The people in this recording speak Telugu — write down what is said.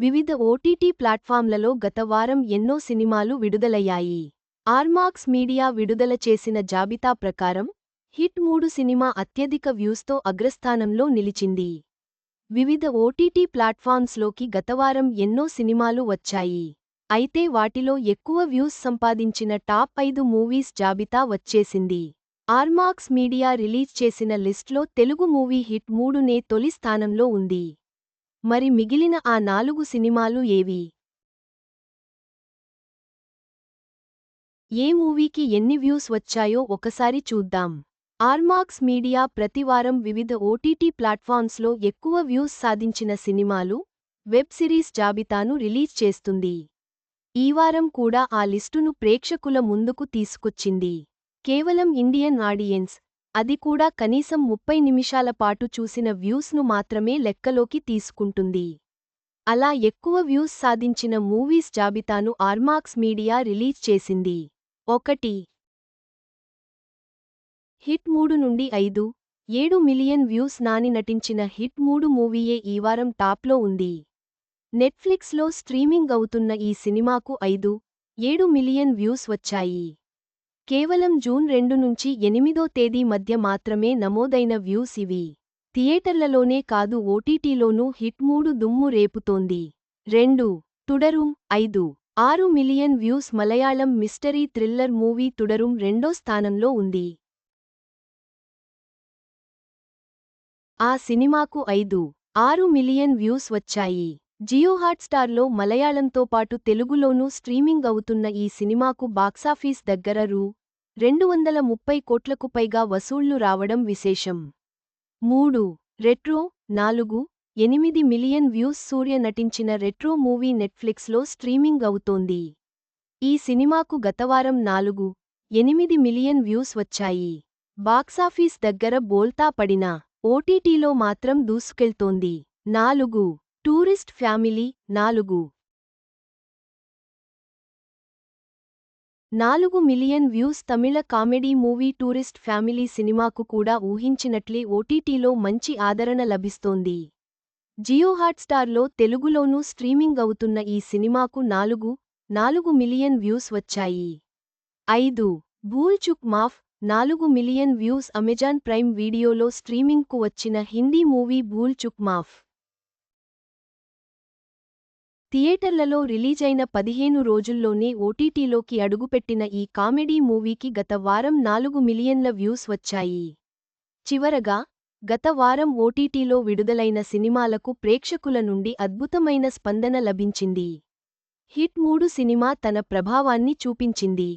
వివిధ ఓటీటీ ప్లాట్ఫామ్లలో గత వారం ఎన్నో సినిమాలు విడుదలయ్యాయి. ఆర్మాక్స్ మీడియా విడుదల చేసిన జాబితా ప్రకారం హిట్ మూడు సినిమా అత్యధిక వ్యూస్తో అగ్రస్థానంలో నిలిచింది. వివిధ ఓటీటీ ప్లాట్ఫామ్స్లోకి గతవారం ఎన్నో సినిమాలు వచ్చాయి. అయితే వాటిలో ఎక్కువ వ్యూస్ సంపాదించిన టాప్ ఐదు మూవీస్ జాబితా వచ్చేసింది. ఆర్మాక్స్ మీడియా రిలీజ్ చేసిన లిస్ట్లో తెలుగు మూవీ హిట్ మూడునే తొలి స్థానంలో ఉంది. మరి మిగిలిన ఆ నాలుగు సినిమాలు ఏవి? ఏ మూవీకి ఎన్ని వ్యూస్ వచ్చాయో ఒకసారి చూద్దాం. ఆర్మాక్స్ మీడియా ప్రతివారం వివిధ ఓటీటీ ప్లాట్ఫామ్స్లో ఎక్కువ వ్యూస్ సాధించిన సినిమాలు వెబ్ సిరీస్ జాబితాను రిలీజ్ చేస్తుంది. ఈ వారం కూడా ఆ లిస్టును ప్రేక్షకుల ముందుకు తీసుకొచ్చింది. కేవలం ఇండియన్ ఆడియన్స్ అది కూడా కనీసం ముప్పై నిమిషాల పాటు చూసిన వ్యూస్ను మాత్రమే లెక్కలోకి తీసుకుంటుంది. అలా ఎక్కువ వ్యూస్ సాధించిన మూవీస్ జాబితాను ఆర్మాక్స్ మీడియా రిలీజ్ చేసింది. ఒకటి. హిట్ మూడు నుండి ఐదు. ఏడు మిలియన్ వ్యూస్ నాని నటించిన హిట్ మూడు మూవీయే ఈ వారం టాప్లో ఉంది. నెట్ఫ్లిక్స్లో స్ట్రీమింగ్ అవుతున్న ఈ సినిమాకు ఐదు ఏడు మిలియన్ వ్యూస్ వచ్చాయి. కేవలం జూన్ రెండు నుంచి ఎనిమిదో తేదీ మధ్య మాత్రమే నమోదైన వ్యూస్ ఇవి. థియేటర్లలోనే కాదు ఓటీటీలోనూ హిట్ మూడు దుమ్ము రేపుతోంది. రెండు తుడరుం ఐదు ఆరు million views Malayalam mystery thriller movie Thudarum రెండో స్థానంలో ఉంది. ఆ సినిమాకు ఐదు ఆరు మిలియన్ వ్యూస్ వచ్చాయి. జియో హాట్స్టార్లో మలయాళంతో పాటు తెలుగులోనూ స్ట్రీమింగ్ అవుతున్న ఈ సినిమాకు బాక్సాఫీస్ దగ్గర రూ. రెండు వందల ముప్పై కోట్లకు పైగా వసూళ్ళు రావడం విశేషం. మూడు. రెట్రో. నాలుగు. ఎనిమిది మిలియన్ వ్యూస్ సూర్య నటించిన రెట్రో మూవీ నెట్ఫ్లిక్స్లో స్ట్రీమింగ్ అవుతోంది. ఈ సినిమాకు గతవారం నాలుగు. ఎనిమిది మిలియన్ వ్యూస్ వచ్చాయి. బాక్సాఫీస్ దగ్గర బోల్తా పడినా ఓటీటీలో మాత్రం దూసుకెళ్తోంది. నాలుగు. టూరిస్ట్ ఫ్యామిలీ నాలుగు. నాలుగు million views Tamil comedy movie tourist family సినిమాకు కూడా ఊహించినట్లే ఓటీటీలో మంచి ఆదరణ లభిస్తోంది. జియో హాట్స్టార్లో తెలుగులోనూ స్ట్రీమింగ్ అవుతున్న ఈ సినిమాకు నాలుగు నాలుగు మిలియన్ వ్యూస్ వచ్చాయి. ఐదు భూల్ చుక్ మాఫ్ నాలుగు మిలియన్ వ్యూస్ అమెజాన్ ప్రైమ్ వీడియోలో స్ట్రీమింగ్కు వచ్చిన హిందీ మూవీ భూల్ చుక్ మాఫ్. థియేటర్లలో రిలీజైన పదిహేను రోజుల్లోనే ఓటీటీలోకి అడుగుపెట్టిన ఈ కామెడీ మూవీకి గత వారం నాలుగు మిలియన్ల వ్యూస్ వచ్చాయి. చివరగా గత వారం ఓటీటీలో విడుదలైన సినిమాలకు ప్రేక్షకుల నుండి అద్భుతమైన స్పందన లభించింది. హిట్ మూడు సినిమా తన ప్రభావాన్ని చూపించింది.